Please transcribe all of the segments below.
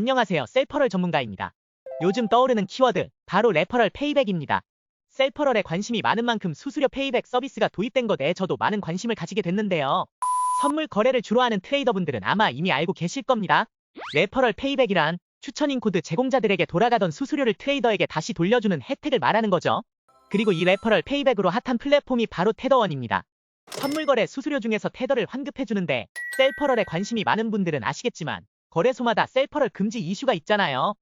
안녕하세요. 셀퍼럴 전문가입니다. 요즘 떠오르는 키워드, 바로 레퍼럴 페이백입니다. 셀퍼럴에 관심이 많은 만큼 수수료 페이백 서비스가 도입된 것에 저도 많은 관심을 가지게 됐는데요. 선물 거래를 주로 하는 트레이더분들은 아마 이미 알고 계실 겁니다. 레퍼럴 페이백이란 추천인 코드 제공자들에게 돌아가던 수수료를 트레이더에게 다시 돌려주는 혜택을 말하는 거죠. 그리고 이 레퍼럴 페이백으로 핫한 플랫폼이 바로 테더원입니다. 선물 거래 수수료 중에서 테더를 환급해주는데 셀퍼럴에 관심이 많은 분들은 아시겠지만 거래소마다 셀퍼럴 금지 이슈가 있잖아요.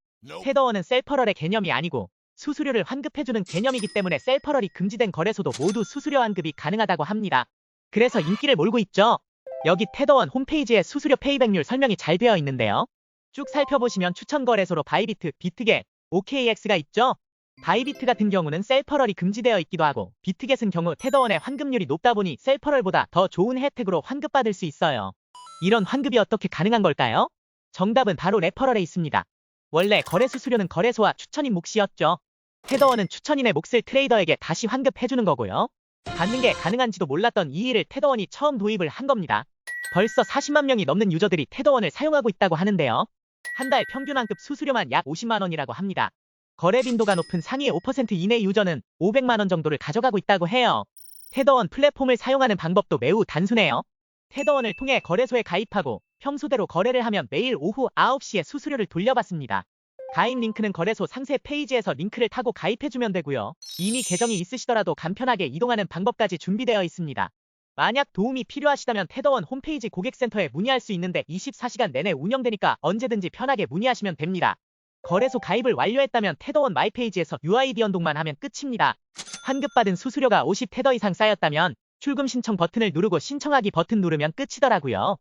테더원은 셀퍼럴의 개념이 아니고 수수료를 환급해주는 개념이기 때문에 셀퍼럴이 금지된 거래소도 모두 수수료 환급이 가능하다고 합니다. 그래서 인기를 몰고 있죠. 여기 테더원 홈페이지에 수수료 페이백률 설명이 잘 되어 있는데요. 쭉 살펴보시면 추천 거래소로 바이비트, 비트겟, OKX가 있죠. 바이비트 같은 경우는 셀퍼럴이 금지되어 있기도 하고 비트겟은 경우 테더원의 환급률이 높다 보니 셀퍼럴보다 더 좋은 혜택으로 환급받을 수 있어요. 이런 환급이 어떻게 가능한 걸까요? 정답은 바로 레퍼럴에 있습니다. 원래 거래 수수료는 거래소와 추천인 몫이었죠. 테더원은 추천인의 몫을 트레이더에게 다시 환급해주는 거고요. 받는 게 가능한지도 몰랐던 이 일을 테더원이 처음 도입을 한 겁니다. 벌써 40만 명이 넘는 유저들이 테더원을 사용하고 있다고 하는데요. 한 달 평균 환급 수수료만 약 50만 원이라고 합니다. 거래 빈도가 높은 상위 5% 이내 유저는 500만 원 정도를 가져가고 있다고 해요. 테더원 플랫폼을 사용하는 방법도 매우 단순해요. 테더원을 통해 거래소에 가입하고 평소대로 거래를 하면 매일 오후 9시에 수수료를 돌려받습니다. 가입 링크는 거래소 상세 페이지에서 링크를 타고 가입해주면 되고요. 이미 계정이 있으시더라도 간편하게 이동하는 방법까지 준비되어 있습니다. 만약 도움이 필요하시다면 테더원 홈페이지 고객센터에 문의할 수 있는데 24시간 내내 운영되니까 언제든지 편하게 문의하시면 됩니다. 거래소 가입을 완료했다면 테더원 마이페이지에서 UID 연동만 하면 끝입니다. 환급받은 수수료가 50 테더 이상 쌓였다면 출금 신청 버튼을 누르고 신청하기 버튼 누르면 끝이더라고요.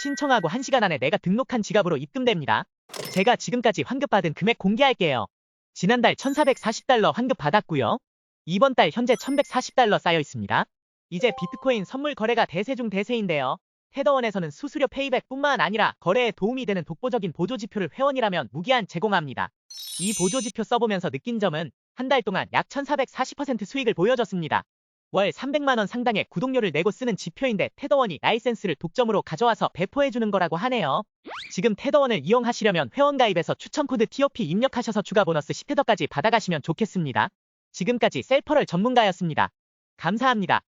신청하고 1시간 안에 내가 등록한 지갑으로 입금됩니다. 제가 지금까지 환급받은 금액 공개할게요. 지난달 1440달러 환급 받았고요. 이번 달 현재 1140달러 쌓여 있습니다. 이제 비트코인 선물 거래가 대세 중 대세인데요. 테더원에서는 수수료 페이백뿐만 아니라 거래에 도움이 되는 독보적인 보조지표를 회원이라면 무기한 제공합니다. 이 보조지표 써보면서 느낀 점은 한 달 동안 약 1440% 수익을 보여줬습니다. 월 300만원 상당의 구독료를 내고 쓰는 지표인데 테더원이 라이센스를 독점으로 가져와서 배포해주는 거라고 하네요. 지금 테더원을 이용하시려면 회원가입에서 추천코드 TOP 입력하셔서 추가 보너스 10테더까지 받아가시면 좋겠습니다. 지금까지 셀퍼럴 전문가였습니다. 감사합니다.